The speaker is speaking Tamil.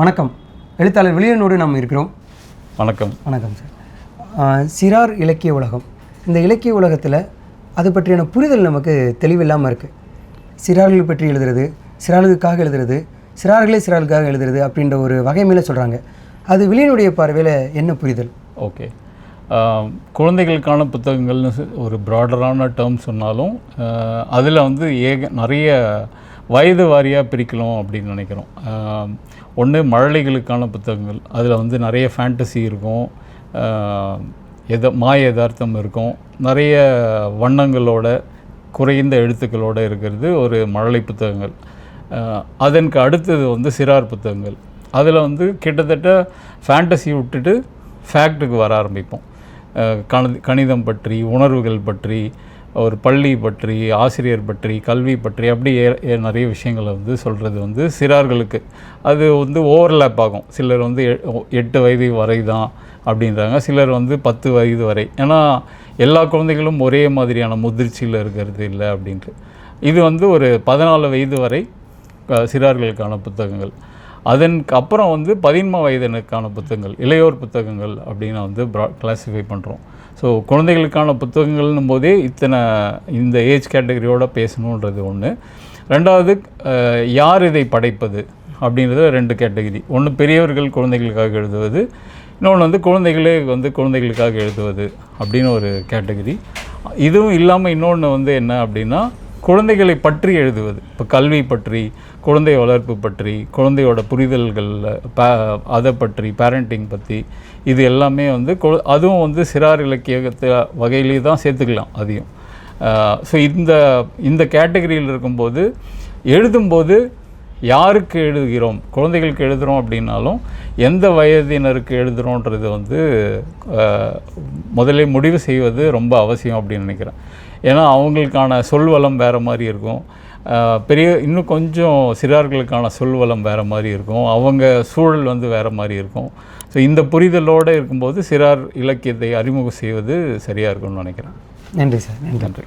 வணக்கம். எழுத்தாளர் வெளியனோடு நாம் இருக்கிறோம். வணக்கம். வணக்கம் சார் சிறார் இலக்கிய உலகம். இந்த இலக்கிய உலகத்தில் அது பற்றியான புரிதல் நமக்கு தெளிவில்லாமல் இருக்குது சிறார்கள் பற்றி எழுதுறது சிறார்களுக்காக எழுதுறது சிறார்களே சிறார்களுக்காக எழுதுறது அப்படின்ற ஒரு வகை மேலே சொல்கிறாங்க அது வெளியனுடைய பார்வையில் என்ன புரிதல்? ஓகே. குழந்தைகளுக்கான புத்தகங்கள்னு ஒரு ப்ராடரான டேர்ம் சொன்னாலும் அதில் வந்து ஏக நிறைய வயது வாரியாக பிரிக்கலாம் அப்படின்னு நினைக்கிறோம். ஒன்று மழலைகளுக்கான புத்தகங்கள். அதில் வந்து நிறைய ஃபேண்டசி இருக்கும். எத மாய யதார்த்தம் இருக்கும். நிறைய வண்ணங்களோட குறைந்த எழுத்துக்களோடு இருக்கிறது ஒரு மழலை புத்தகங்கள். அதற்கு அடுத்தது வந்து சிறார் புத்தகங்கள். அதில் வந்து கிட்டத்தட்ட ஃபேண்டசி விட்டுட்டு ஃபேக்ட்டுக்கு வர ஆரம்பிப்போம். கணி கணிதம் பற்றி உணர்வுகள் பற்றி ஒரு பள்ளி பற்றி ஆசிரியர் பற்றி கல்வி பற்றி அப்படி ஏ- நிறைய விஷயங்களை வந்து சொல்கிறது வந்து சிறார்களுக்கு. அது வந்து ஓவர்லேப் ஆகும். சிலர் வந்து எட்டு வயது வரை தான் அப்படின்றாங்க. சிலர் வந்து பத்து வயது வரை. ஏன்னா எல்லா குழந்தைகளும் ஒரே மாதிரியான முதிர்ச்சியில் இருக்கிறது இல்லை அப்படின்ட்டு. இது வந்து ஒரு பதினாலு வயது வரை சிறார்களுக்கான புத்தகங்கள். அதற்கு அப்புறம் வந்து பதின்ம வயதினருக்கான புத்தகங்கள் இளையோர் புத்தகங்கள் அப்படின்னு வந்து ப்ரா கிளாஸிஃபை பண்ணுறோம் ஸோ குழந்தைகளுக்கான புத்தகங்கள்னும் போதே இத்தனை இந்த ஏஜ் கேட்டகரியோடு பேசணுன்றது ஒன்று ரெண்டாவது யார் இதை படைப்பது அப்படின்றது ரெண்டு கேட்டகரி ஒன்று பெரியவர்கள் குழந்தைகளுக்காக எழுதுவது இன்னொன்று வந்து குழந்தைகளே வந்து குழந்தைகளுக்காக எழுதுவது அப்படின்னு ஒரு கேட்டகரி இதுவும் இல்லாமல் இன்னொன்று வந்து என்ன அப்படின்னா குழந்தைகளை பற்றி எழுதுவது. இப்போ கல்வி பற்றி குழந்தை வளர்ப்பு பற்றி குழந்தையோட புரிதல்களில் பே அதை பற்றி பேரண்டிங் பற்றி இது எல்லாமே வந்து அதுவும் வந்து சிறார் இலக்கியத்தை வகையிலே தான் சேர்த்துக்கலாம் அதையும் ஸோ இந்த இந்த கேட்டகரியில் இருக்கும்போது எழுதும்போது யாருக்கு எழுதுகிறோம்? குழந்தைகளுக்கு எழுதுகிறோம் அப்படின்னாலும் எந்த வயதினருக்கு எழுதுகிறோன்றது வந்து முதல்ல முடிவு செய்வது ரொம்ப அவசியம் அப்படின்னு நினைக்கிறேன். ஏன்னா அவங்களுக்கான சொல்வளம் வேறு மாதிரி இருக்கும். பெரிய இன்னும் கொஞ்சம் சிறார்களுக்கான சொல்வளம் வேறு மாதிரி இருக்கும். அவங்க சூழல் வந்து வேறு மாதிரி இருக்கும். ஸோ இந்த புரிதலோடு இருக்கும்போது சிறார் இலக்கியத்தை அறிமுகம் செய்வது சரியாக இருக்கும்னு நினைக்கிறேன். நன்றி சார். நன்றி.